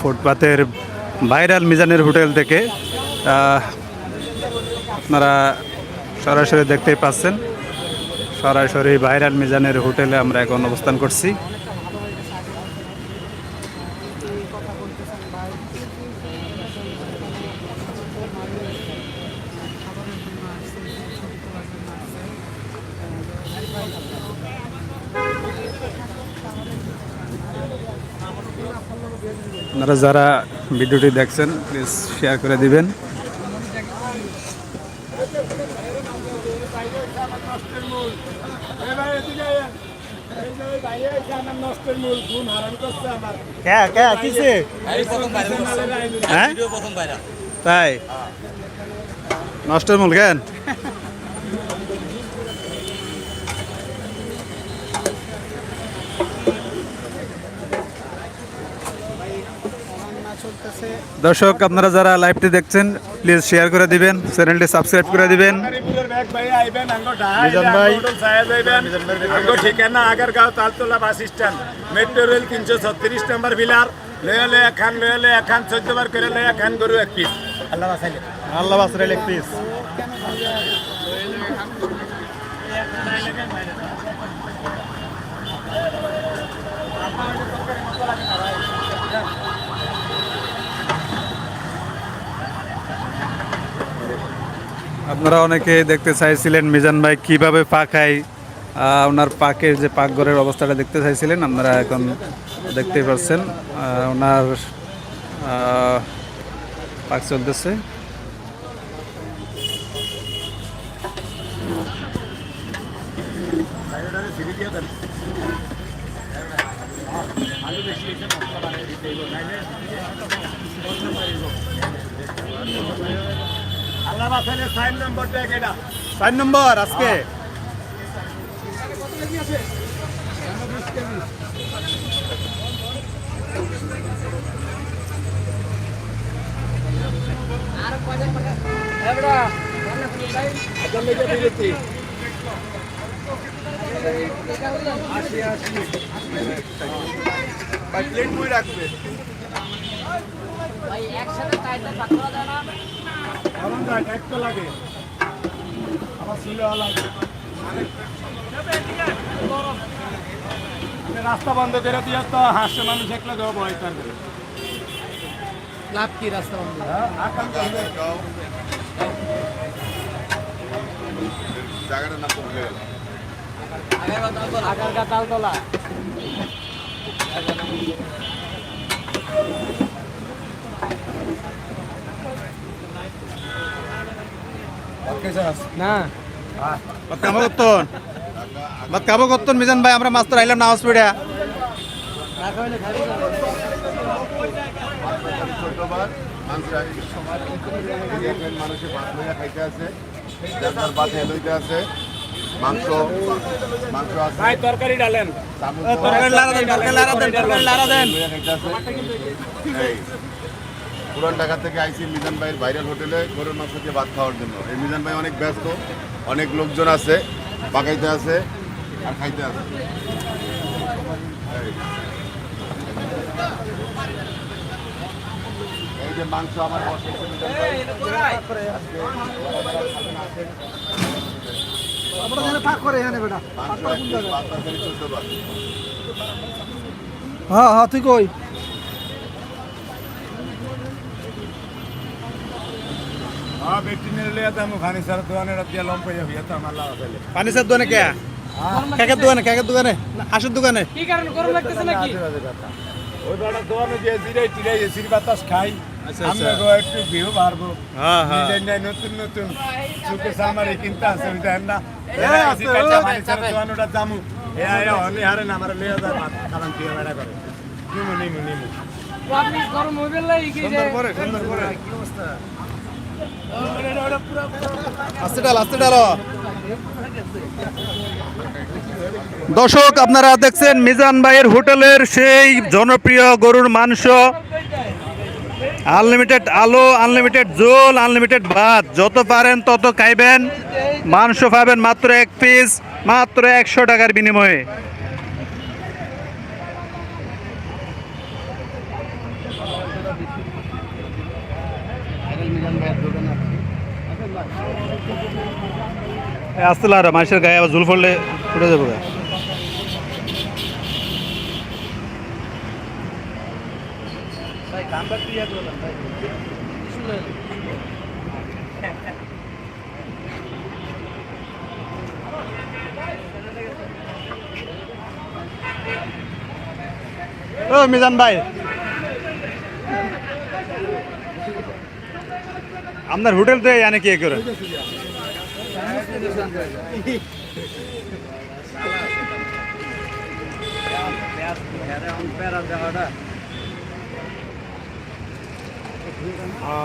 ফুটপাতের ভাইরাল মিজানের হোটেল থেকে আপনারা সরাসরি দেখতেই পাচ্ছেন। সরাসরি ভাইরাল মিজানের হোটেলে আমরা এখন অবস্থান করছি। আপনারা যারা ভিডিওটি দেখছেন প্লিজ শেয়ার করে দিবেন। হ্যাঁ? তাই? নষ্টের মূল কেন? দর্শক আপনারা যারা লাইভটি দেখছেন প্লিজ শেয়ার করে দিবেন চ্যানেলটি সাবস্ক্রাইব করে দিবেন। মিজান ভাই। ঠিকানা Agargaon Taltala bus stand metro rail তিনশো ছত্রিশ নম্বর বিলার। লয়ে লয়ে এখান লয়ে লয়ে এখান চোদ্দ বার করে লয়ে এখান গরু এক piece Allah Allah leg piece আপনারা অনেকে দেখতে চাইছিলেন মিজান ভাই কীভাবে পা খায় ওনার পাকের যে পাকঘরের অবস্থাটা দেখতে চাইছিলেন, আপনারা এখন দেখতেই পাচ্ছেন ওনার পাক চলতেছে। আল্লাহ বাসাইলে সাইন নম্বরটা এটা। চার নম্বর আজকে। প্লেট বই রাখবে। ছিল লাগে রাস্তা বন্ধ করে দিয়ে তো হাসছে মানুষ একলা দেওয়া ভয় করবে লাভ কি রাস্তা বন্ধ? জায়গাটার নাম তো ভুলে গেলাম আগারগা তালতলা। না। করতন কাবো করতন মিজান ভাই আমরা মাস্টার আইলাম না ছোটবার মাংস মানুষের ভাত লইয়া খাইতে আছে ভাত লইতে আছে মাংস মাংস আছে ভাই তরকারি ডালেন তরকারি লারা দেন তরকারি লারা দেন তরকারি লারা দেন। এই পুরান ঢাকা থেকে আইসি মিজান ভাইয়ের ভাইরাল হোটেলে গরুর মাংস দিয়ে ভাত খাওয়ার জন্য। এই মিজান ভাই অনেক ব্যস্ত অনেক লোকজন আছে পাকাইতে আছে আর খাইতে আছে। এই। যে মাংস আমার ভাই। মাংস এক পিস, ভাত তরকারি চোদ্দ বার। হ্যাঁ হ্যাঁ তুই কই হ্যাঁ ব্যক্তি নিয়ে লিয়ে তো আমি খানি সারা দোকানের দিয়ে লম্বা হইয়া তো আমার লাভ আছে পানি সার দোকানে কে কাকের দোকানে কাকের দোকানে না হাঁসের দোকানে? কি কারণ গরম লাগতেছে নাকি? ওই বেটা দোকানে যে জিরাই টিরাই এসির বাতাস খাই। আচ্ছা, আমরা আচ্ছা। গো একটু ভিউ বাড়বো হ্যাঁ হ্যাঁ নিজের নতুন নতুন। চুকে সামারি কিনতে আছে ওই দেন না এসি কাঁচা পানি জামু এ আয় অনি হারে না আমার লিয়ে ভাত খালাম কি বেড়া করে নিমু নিমু নিমু। আপনি গরম হইবে লাগি কি যে সুন্দর করে সুন্দর করে দর্শক, আপনারা দেখছেন মিজান ভাইয়ের হোটেলের সেই জনপ্রিয় গরুর মাংস। আনলিমিটেড আলো, আনলিমিটেড জোল আনলিমিটেড ভাত। যত পারেন তত খাইবেন। মাংস পাবেন মাত্র এক পিস, মাত্র একশো টাকার বিনিময়ে। আসতে আর মানুষের গায়ে আবার জুল পড়লে উঠে যাব ও মিজান ভাই। আপনার হোটেল তো এনে কি করে?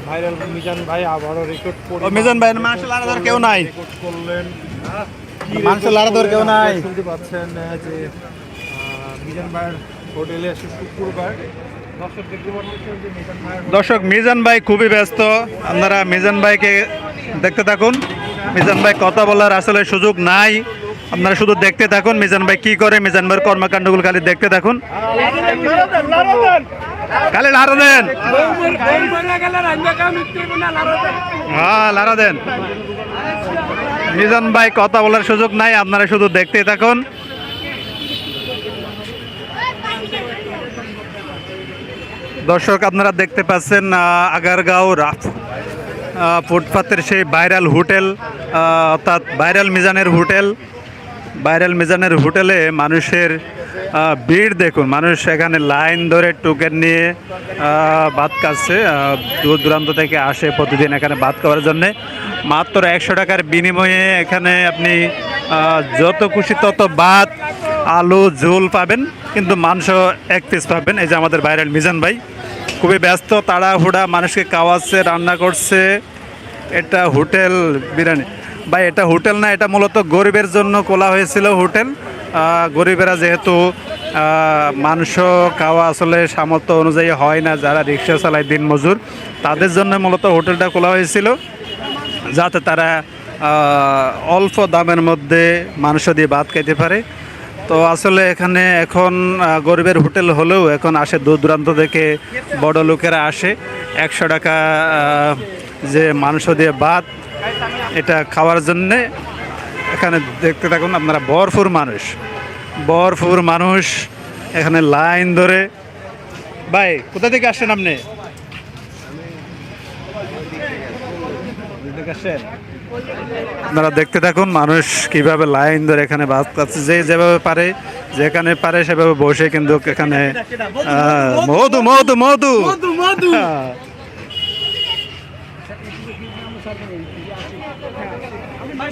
ভাইরাল মিজান ভাই আবারও রেকর্ড করে মিজান ভাই লাড়াদার কেউ নাই। রেকর্ড করলেন। মাংস লাড়াদার কেউ নাই। শুনতে পাচ্ছেন আহ, যে মিজান ভাইয়ের হোটেলে আসে শুক্রবার দর্শক দেখতে পাচ্ছেন যে মিজান ভাইয়ের দর্শক মিজান ভাই খুবই ব্যস্ত। আপনারা মিজান ভাইকে দেখতে থাকুন। মিজান ভাই কথা বলার আসলে সুযোগ নাই। আপনারা শুধু দেখতে থাকুন, মিজান ভাই কি করে, মিজান ভাইয়ের কর্মকাণ্ডগুলো খালি দেখতে থাকুন। খালি লাড়া দেন। হ্যাঁ লাড়া দেন। মিজান ভাই কথা বলার সুযোগ নাই, আপনারা শুধু দেখতে থাকুন। দর্শক, আপনারা দেখতে পাচ্ছেন আগারগাঁও রাফ ফুটপাতের সেই ভাইরাল হোটেল অর্থাৎ ভাইরাল মিজানের হোটেল ভাইরাল মিজানের হোটেলে মানুষের ভিড় দেখুন। মানুষ এখানে লাইন ধরে টোকেন নিয়ে ভাত খাচ্ছে দূর দূরান্ত থেকে আসে প্রতিদিন এখানে ভাত খাওয়ার জন্যে। মাত্র একশো টাকার বিনিময়ে এখানে আপনি যত খুশি তত ভাত, আলু, ঝোল পাবেন, কিন্তু মাংস এক পিস পাবেন। এই যে আমাদের ভাইরাল মিজান ভাই, খুবই ব্যস্ত, তাড়াহুড়া, মানুষকে খাওয়াচ্ছে, রান্না করছে। এটা হোটেল বিরিয়ানি। ভাই, এটা হোটেল না, এটা মূলত গরিবের জন্য খোলা হয়েছিল হোটেল। গরিবেরা যেহেতু মাংস, খাওয়া আসলে সামর্থ্য অনুযায়ী হয় না, যারা রিক্সা চালায় দিন মজুর তাদের জন্য মূলত হোটেলটা খোলা হয়েছিল, যাতে তারা অল্প দামের মধ্যে মাংস দিয়ে ভাত খাইতে পারে। তো আসলে এখানে এখন গরিবের হোটেল হলেও এখন আসে দূর দূরান্ত থেকে বড় লোকেরা আসে। একশো টাকা যে মাংস দিয়ে ভাত এটা খাওয়ার জন্যে এখানে দেখতে থাকুন আপনারা বরফুর মানুষ বরফুর মানুষ এখানে লাইন ধরে। ভাই কোথা থেকে আসছেন আপনি? আপনারা দেখতে থাকুন মানুষ কীভাবে লাইন ধরে এখানে বাস যে যেভাবে পারে যেখানে পারে সেভাবে বসে কিন্তু এখানে আহ, মধু। মধু মধু।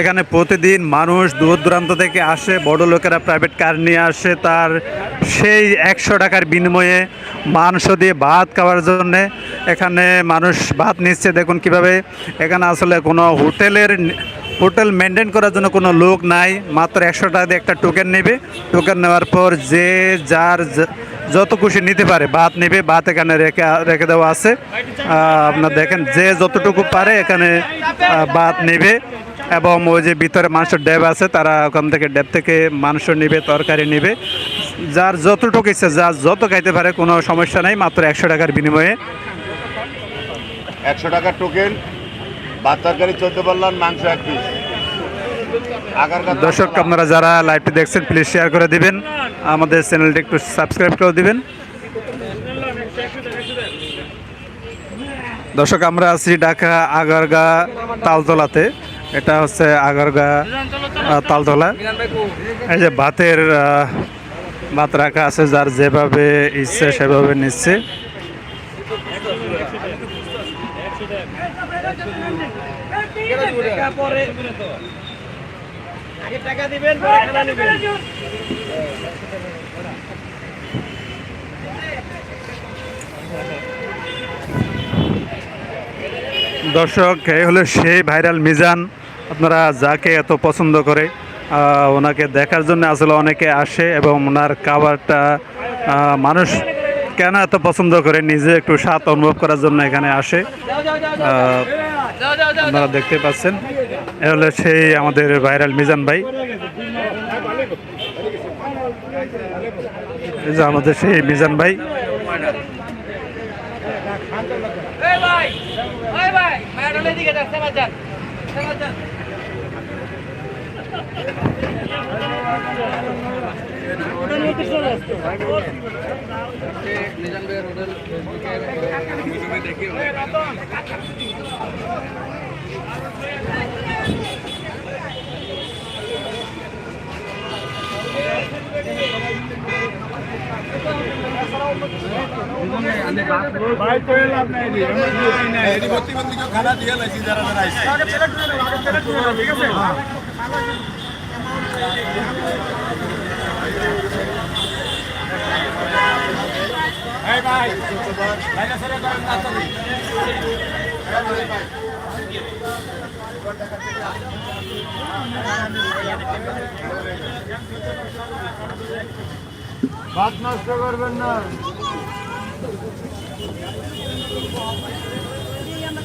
এখানে প্রতিদিন মানুষ দূর দূরান্ত থেকে আসে, বড় লোকেরা প্রাইভেট কার নিয়ে আসে। তার সেই একশো টাকার বিনিময়ে মাংস দিয়ে ভাত খাওয়ার জন্যে এখানে মানুষ ভাত নিচ্ছে। দেখুন কীভাবে এখানে আসলে কোনো হোটেলের, হোটেল মেনটেন করার জন্য কোনো লোক নাই। মাত্র একশো টাকা দিয়ে একটা টোকেন নেবে। টোকেন নেওয়ার পর যে যার যত খুশি নিতে পারে, ভাত নেবে। ভাত এখানে রেখে রেখে দেওয়া আছে। আপনার দেখেন, যে যতটুকু পারে এখানে ভাত নেবে। এবং ওই যে ভিতরে মাংসের ড্যাব আছে তারা ওখান থেকে ড্যাব থেকে মাংস নেবে তরকারি নেবে। যার যতটুকু ইচ্ছে যার যত খাইতে পারে কোনো সমস্যা নাই মাত্র একশো টাকার বিনিময়ে। একশো টাকার টোকেন ভাত তরকারি চোদ্দ পারলাম মাংস এক পিস দর্শক আপনারা যারা লাইভটি দেখছেন প্লিজ শেয়ার করে দিবেন। আমাদের চ্যানেলটি একটু সাবস্ক্রাইব করে দিবেন। দর্শক আমরা আছি ঢাকা আগারগা তালতলাতে এটা হচ্ছে আগারগা তালতলা। এই যে ভাতের ভাত রাখা আছে, যার যেভাবে ইচ্ছে সেভাবে নিচ্ছে। দর্শক, এই হলো সেই ভাইরাল মিজান। আপনারা যাকে এত পছন্দ করে ওনাকে দেখার জন্য আসলে অনেকে আসে এবং ওনার খাবারটা মানুষ কেন এত পছন্দ করে, নিজে একটু স্বাদ অনুভব করার জন্য এখানে আসে। আপনারা দেখতে পাচ্ছেন, এ হলো সেই আমাদের ভাইরাল মিজান ভাই। আমাদের সেই মিজান ভাই এই ভাই এই ভাই বাজার বাজার এটি প্রতিবন্ধীকে খানা দিয়ে লাইছি যারা যারা আইছে এই ভাই ভাইরা সেরে করেন না তুমি ভাত নষ্ট করবেন না।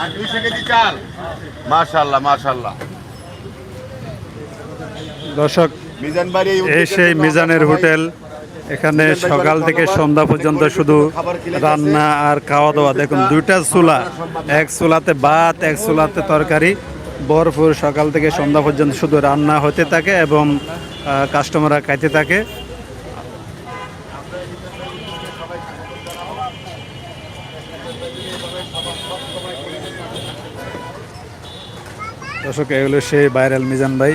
আর দুইশো কেজি চাল মাশাল্লাহ মাশাল্লাহ দর্শক এই সেই মিজানের হোটেল এখানে সকাল থেকে সন্ধ্যা পর্যন্ত শুধু রান্না আর খাওয়া দাওয়া। দেখুন দুইটা চুলা এক চুলাতে ভাত এক চুলাতে তরকারি। ভরপুর সকাল থেকে সন্ধ্যা পর্যন্ত শুধু রান্না হতে থাকে এবং কাস্টমাররা খাইতে থাকে। দর্শক এগুলো সেই ভাইরাল মিজান ভাই।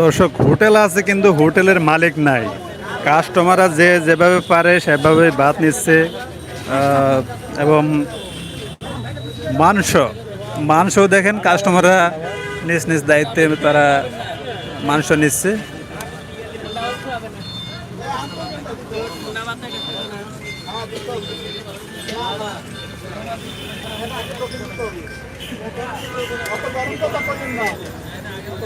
দর্শক, হোটেল আছে কিন্তু হোটেলের মালিক নাই। কাস্টমাররা যে যেভাবে পারে সেভাবে ভাত নিচ্ছে এবং মাংস মাংস দেখেন কাস্টমাররা নিজ নিজ দায়িত্বে তারা মাংস নিচ্ছে।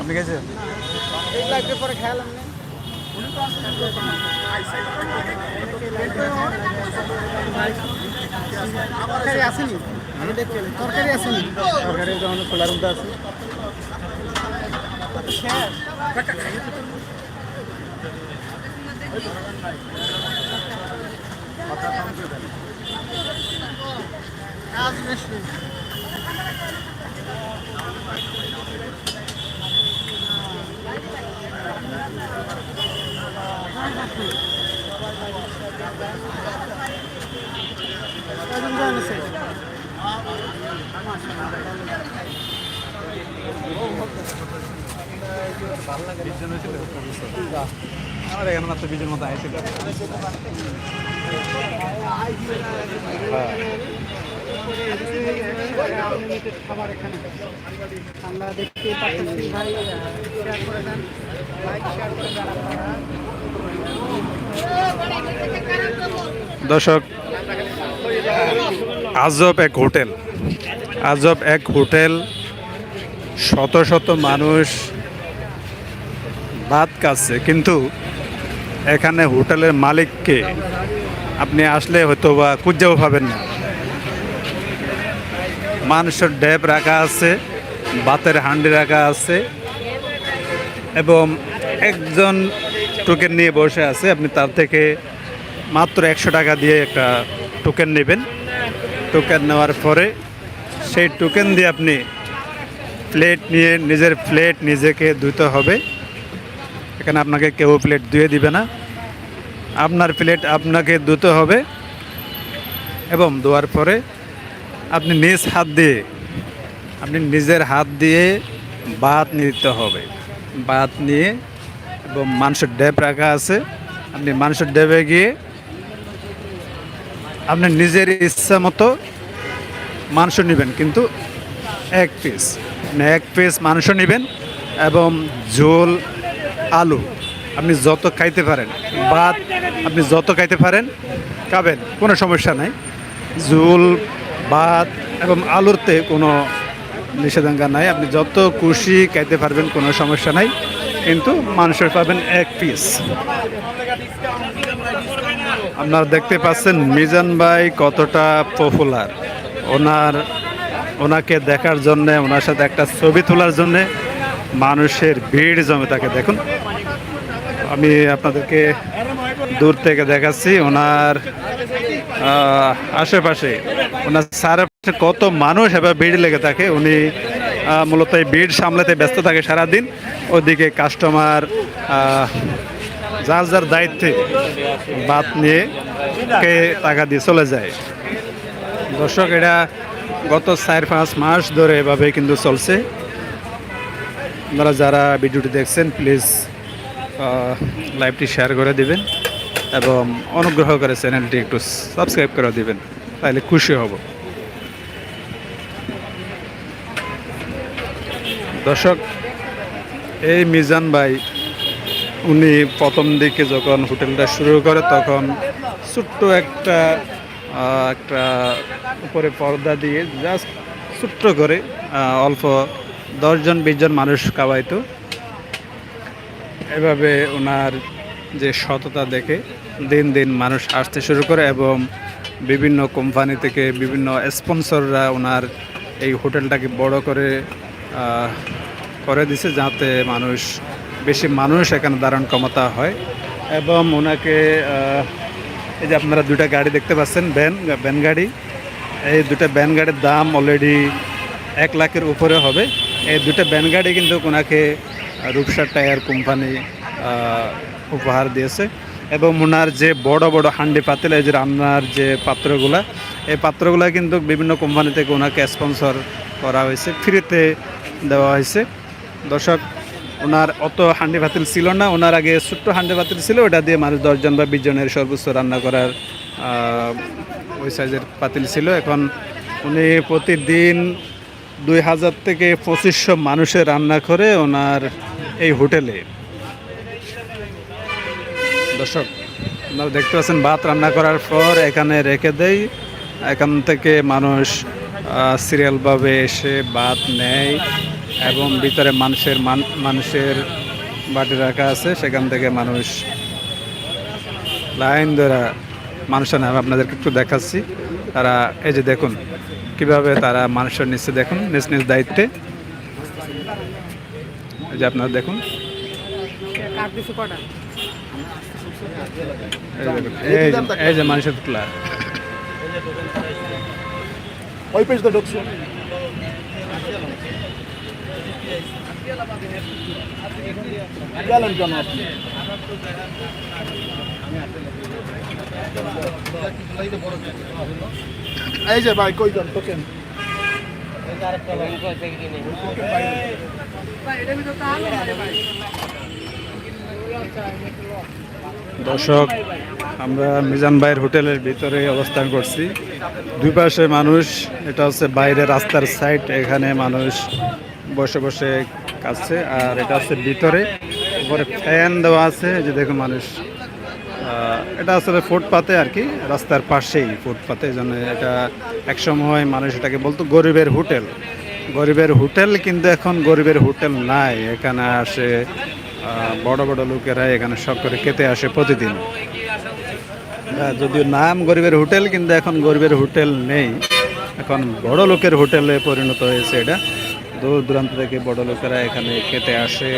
আপনি গেছেন তরকারি আসেনি। তরকারি আসেনি। তরকারি যখন খোলার মধ্যে আছে। কাজ বেশি আমার এখানে মাত্র বিজের মতো আইছিল খাবার এখানে আমরা দেখতে পাচ্ছি ভাই শেয়ার করে দেন লাইক শেয়ার করে দেন দর্শক আজব এক হোটেল। আজব এক হোটেল। শত শত মানুষ ভাত খাচ্ছে, কিন্তু এখানে হোটেলের মালিককে আপনি আসলে হয়তো বা খুঁজেও পাবেন না। মানুষের ড্যাব রাখা আছে, ভাতের হান্ডি রাখা আছে, এবং একজন টোকেন নিয়ে বসে আছে, আপনি তার থেকে মাত্র একশো টাকা দিয়ে একটা টোকেন নেবেন। টোকেন নেওয়ার পরে সেই টোকেন দিয়ে আপনি প্লেট নিয়ে, নিজের প্লেট নিজেকে ধুতে হবে। এখানে আপনাকে কেউ প্লেট ধুয়ে দিবে না। আপনার প্লেট আপনাকে ধুতে হবে এবং ধোয়ার পরে আপনি নিজ হাত দিয়ে, আপনি নিজের হাত দিয়ে ভাত নিতে হবে। ভাত নিয়ে এবং মাংসের ডেপ রাখা আছে। আপনি মাংসের ডেবে গিয়ে আপনি নিজের ইচ্ছা মতো মাংস নেবেন, কিন্তু এক পিস এক পিস মাংস নেবেন এবং ঝোল আলু, আপনি যত খাইতে পারেন, ভাত আপনি যত খাইতে পারেন, খাবেন, কোনো সমস্যা নাই। ঝোল, ভাত এবং আলুরতে কোনো নিষেধাজ্ঞা নাই। আপনি যত খুশি খাইতে পারবেন, কোনো সমস্যা নাই। কিন্তু মানুষের পাবেন এক পিস আপনারা দেখতে পাচ্ছেন মিজান ভাই কতটা পপুলার ওনার, ওনাকে দেখার জন্যে, ওনার সাথে একটা ছবি তোলার জন্যে মানুষের ভিড় জমে থাকে। দেখুন। আমি আপনাদেরকে দূর থেকে দেখাচ্ছি, ওনার আশেপাশে। ওনার চারপাশে কত মানুষ এবার ভিড় লেগে থাকে। উনি মূলত এই ভিড় সামলাতে ব্যস্ত থাকে সারাদিন। ওদিকে কাস্টমার যার যার দায়িত্বে বাদ নিয়ে কে টাকা দিয়ে চলে যায়। দর্শক, এটা গত চার পাঁচ মাস ধরে এভাবে কিন্তু চলছে। আপনারা যারা ভিডিওটি দেখছেন প্লিজ লাইভটি শেয়ার করে দিবেন এবং অনুগ্রহ করে চ্যানেলটি একটু সাবস্ক্রাইব করে দিবেন তাহলে খুশি হব। দর্শক, এই মিজান ভাই, উনি প্রথম দিকে যখন হোটেলটা শুরু করে, তখন ছোট্ট একটা একটা উপরে পর্দা দিয়ে জাস্ট ছোট্ট করে অল্প দশজন বিশজন মানুষ খাওয়াইতো। এভাবে ওনার যে সততা দেখে দিন দিন মানুষ আসতে শুরু করে এবং বিভিন্ন কোম্পানি থেকে বিভিন্ন স্পন্সররা ওনার এই হোটেলটাকে বড় করে করে দিছে যাতে মানুষ, বেশি মানুষ এখানে দাঁড়ান ক্ষমতা হয়। এবং ওনাকে এই যে আপনারা দুটা গাড়ি দেখতে পাচ্ছেন, ভ্যান ভ্যান গাড়ি। এই দুটা ভ্যান গাড়ির দাম অলরেডি এক লাখের উপরে হবে। এই দুটো ভ্যান গাড়ি কিন্তু ওনাকে রূপসা টায়ার কোম্পানি উপহার দিয়েছে। এবং ওনার যে বড় বড় হান্ডি পাতিল, এই যে রান্নার যে পাত্রগুলা, এই পাত্রগুলা কিন্তু বিভিন্ন কোম্পানি থেকে ওনাকে স্পন্সর করা হয়েছে ফ্রিতে দেওয়া হয়েছে। দর্শক, ওনার অত হান্ডি পাতিল ছিল না। ওনার আগে ছোট্ট হান্ডি পাতিল ছিল, ওটা দিয়ে মানুষ দশজন বা বিশ জনের সর্বোচ্চ রান্না করার ওই সাইজের পাতিল ছিল। এখন উনি প্রতিদিন দুই হাজার থেকে পঁচিশশো মানুষের রান্না করে ওনার এই হোটেলে। দর্শক, আপনারা দেখতে পাচ্ছেন, ভাত রান্না করার পর এখানে রেখে দেই। এখান থেকে মানুষ সিরিয়ালভাবে এসে ভাত নেয় এবং ভিতরে মানুষের মান- মানুষের বাটি রাখা আছে। সেখান থেকে মানুষ লাইন ধরা মানুষের নাম আপনাদেরকে একটু দেখাচ্ছি। তারা, এই যে দেখুন কীভাবে তারা মানুষের নিচে দেখুন, নিজ নিজ দায়িত্বে। যে আপনারা দেখুন। এই যে মানুষের তুলা। ওই পেজ এই যে ভাই, কই যান? তোকেন দর্শক, আমরা মিজান ভাইয়ের হোটেলের ভিতরে অবস্থান করছি। দুই পাশে মানুষ, এটা হচ্ছে বাইরে রাস্তার সাইড এখানে মানুষ বসে বসে কাছে আর এটা হচ্ছে ভিতরে। উপরে ফ্যান দেওয়া আছে যে দেখুন মানুষ এটা আসলে ফুটপাতে আর কি, রাস্তার পাশেই ফুটপাতে জন্য এটা একসময় মানুষ এটাকে বলতো গরিবের হোটেল। গরিবের হোটেল কিন্তু এখন গরিবের হোটেল নাই, এখানে আসে বড় বড় লোকেরা এখানে সব করে খেতে আসে প্রতিদিন। যদিও নাম গরিবের হোটেল, কিন্তু এখন গরিবের হোটেল নেই। এখন বড় লোকের হোটেলে পরিণত হয়েছে এটা। দূর দূরান্ত থেকে বড় লোকেরা এখানে খেতে আসে,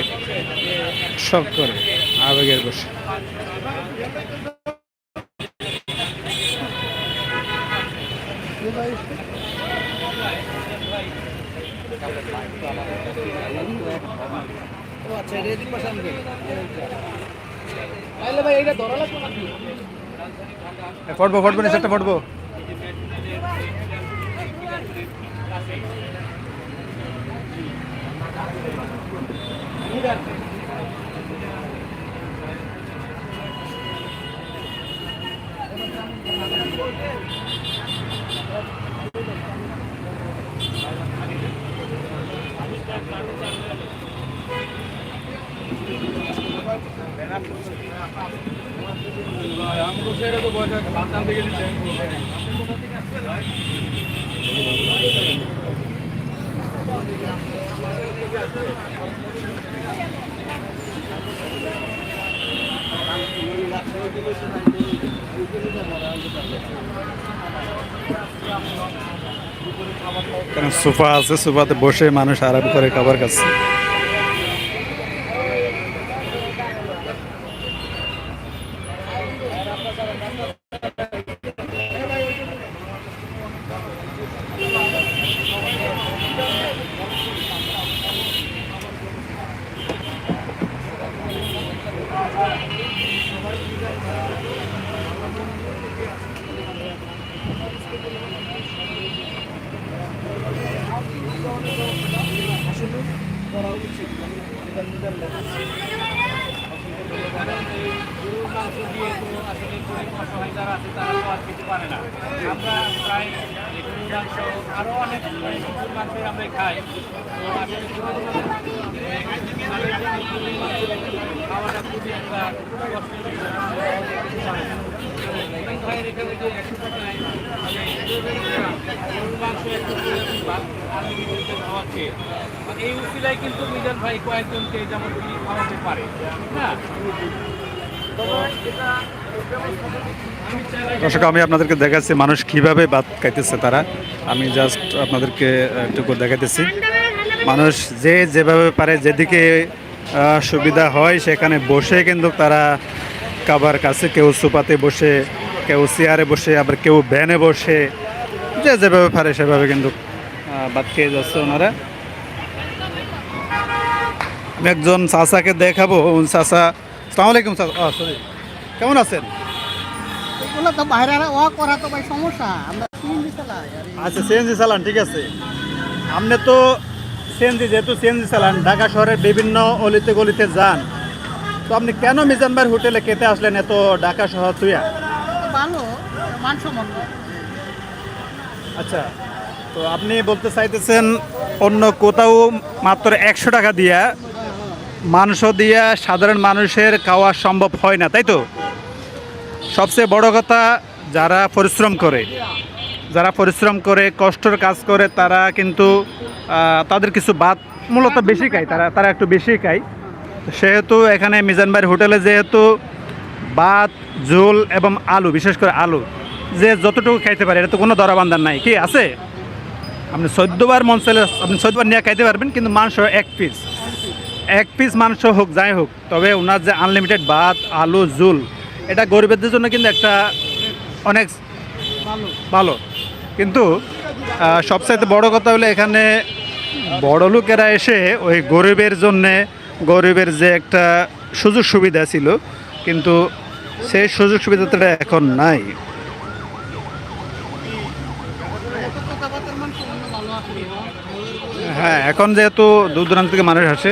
সব করে, আবেগের বসে। আচ্ছা এটা এদিক পাশে আনবে তাহলে ভাই এটা ধরা লাগবে নাকি ফটবো ফটবো না সেটা ফটবো কারণ সোফা আছে সোফাতে বসে মানুষ আরাম করে খাবার খাচ্ছে। আমরা প্রায় মাংস আরও অনেক গরুর মাংস আমরা খাই তো আসলে খাওয়াটা খুবই একটা ভাইয়ের এখানে যে একশো টাকায় মাংস একশো এই কিন্তু মিজান ভাই কয়েকজনকে যেমন তিনি খাওয়াতে পারে। হ্যাঁ? দর্শক, আমি আপনাদেরকে দেখাচ্ছি মানুষ কীভাবে ভাত খাইতেছে তারা। আমি জাস্ট আপনাদেরকে একটু দেখাইতেছি। মানুষ যে যেভাবে পারে, যেদিকে সুবিধা হয় সেখানে বসে কিন্তু তারা কাবার কাছে, কেউ সুপাতে বসে, কেউ চেয়ারে বসে, আবার কেউ ভ্যানে বসে, যে যেভাবে পারে সেভাবে কিন্তু ভাত খেয়ে যাচ্ছে ওনারা। আমি একজন চাচাকে দেখাবো চাচা। সালাম আলাইকুম চাচা। সরি কেমন আছেন? এগুলো তো বাইরে ও করা তো ভাই সমস্যা। আমরা সিএনজি চালাই আচ্ছা সিএনজি চালান ঠিক আছে। আপনি তো সিএনজি যেহেতু সিএনজি চালান ঢাকা শহরের বিভিন্ন অলিতে গলিতে যান তো আপনি কেন মিজান ভাইয়ের হোটেলে খেতে আসলেন এত ঢাকা শহর তুইয়া? ভালো মানসম্মত। আচ্ছা তো আপনি বলতে চাইতেছেন অন্য কোথাও মাত্র একশো টাকা দিয়া মাংস দিয়া সাধারণ মানুষের খাওয়া সম্ভব হয় না, তাই তো? সবচেয়ে বড় কথা, যারা পরিশ্রম করে, যারা পরিশ্রম করে, কষ্টের কাজ করে, তারা কিন্তু তাদের কিছু বাদ মূলত বেশি খায়, তারা তারা একটু বেশি খায়। সেহেতু এখানে মিজান ভাইয়ের হোটেলে যেহেতু ভাত, ঝোল এবং আলু, বিশেষ করে আলু, যে যতটুকু খাইতে পারে, এটা তো কোনো দরাবান্ধার নাই, কি আছে? আপনি চোদ্দবার মন চাইলে আপনি চোদ্দবার নিয়ে খাইতে পারবেন, কিন্তু মাংস এক পিস এক পিস মাংস হোক, যাই হোক, তবে ওনার যে আনলিমিটেড ভাত, আলু, ঝুল, এটা গরিবদের জন্য কিন্তু একটা অনেক ভালো। কিন্তু সবচাইতে বড় কথা হলো এখানে বড় লোকেরা এসে ওই গরিবের জন্যে, গরিবের যে একটা সুযোগ সুবিধা ছিল, কিন্তু সেই সুযোগ সুবিধাটা এখন নাই কথাবার্তার মান সম্পূর্ণ ভালো আছে হ্যাঁ এখন যেহেতু দূর দূরান্ত থেকে মানুষ আসে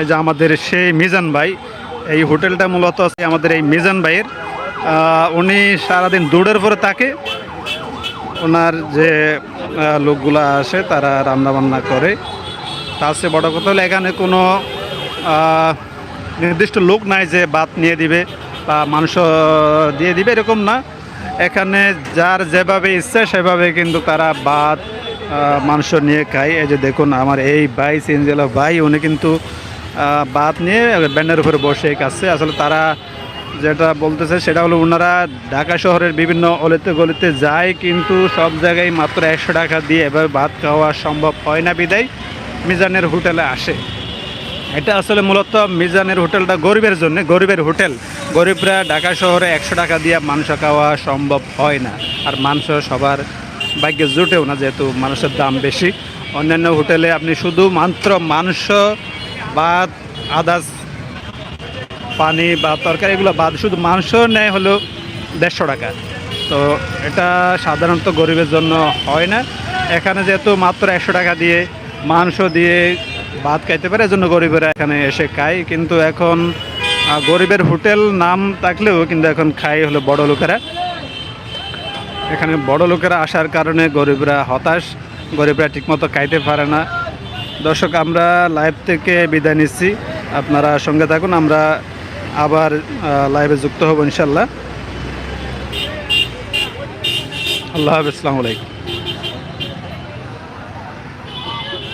এই যে আমাদের সেই মিজান ভাই এই হোটেলটা মূলত আছে আমাদের এই মিজান ভাইয়ের উনি সারাদিন দৌড়ের পরে থাকে। ওনার যে লোকগুলা আসে তারা রান্না বান্না করে। তার চেয়ে বড় কথা হলো এখানে কোনো নির্দিষ্ট লোক নাই যে বাত নিয়ে দিবে বা মাংস দিয়ে দিবে এরকম না। এখানে যার যেভাবে ইচ্ছা সেভাবে কিন্তু তারা আহ, মাংস নিয়ে খায় এই যে দেখুন আমার এই ভাই, সিনজেলা ভাই, উনি কিন্তু ভাত নিয়ে ব্যান্ডের উপরে বসে খাচ্ছে আসলে তারা যেটা বলতেছে সেটা হলো ওনারা ঢাকা শহরের বিভিন্ন অলিতে গলিতে যায়, কিন্তু সব জায়গায় মাত্র একশো টাকা দিয়ে এভাবে ভাত খাওয়া সম্ভব হয় না বিদায়। মিজানের হোটেলে আসে। এটা আসলে মূলত মিজানের হোটেলটা গরিবের জন্য, গরিবের হোটেল। গরিবরা ঢাকা শহরে একশো টাকা দিয়ে মাংস খাওয়া সম্ভব হয় না। আর মাংস সবার ভাগ্যে জোটেও না, যেহেতু মানুষের দাম বেশি। অন্যান্য হোটেলে আপনি শুধু মাত্র মাংস, ভাত আদাস পানি বা তরকারি এগুলো বাদ, শুধু মাংস নেয় হলো দেড়শো টাকা। তো এটা সাধারণত গরিবের জন্য হয় না। এখানে যেহেতু মাত্র একশো টাকা দিয়ে মাংস দিয়ে ভাত খাইতে পারে, এজন্য গরিবেরা এখানে এসে খায়। কিন্তু এখন গরিবের হোটেল নাম থাকলেও কিন্তু এখন খাই হলো বড় লোকেরা। এখানে বড় লোকেরা আসার কারণে গরিবরা হতাশ, গরিবরা ঠিকমতো খাইতে পারে না। দর্শক, আমরা লাইভ থেকে বিদায় নিচ্ছি। আপনারা সঙ্গে থাকুন, আমরা আবার লাইভে যুক্ত হব ইনশাল্লাহ আল্লাহ হাফিজ আলাইকুম।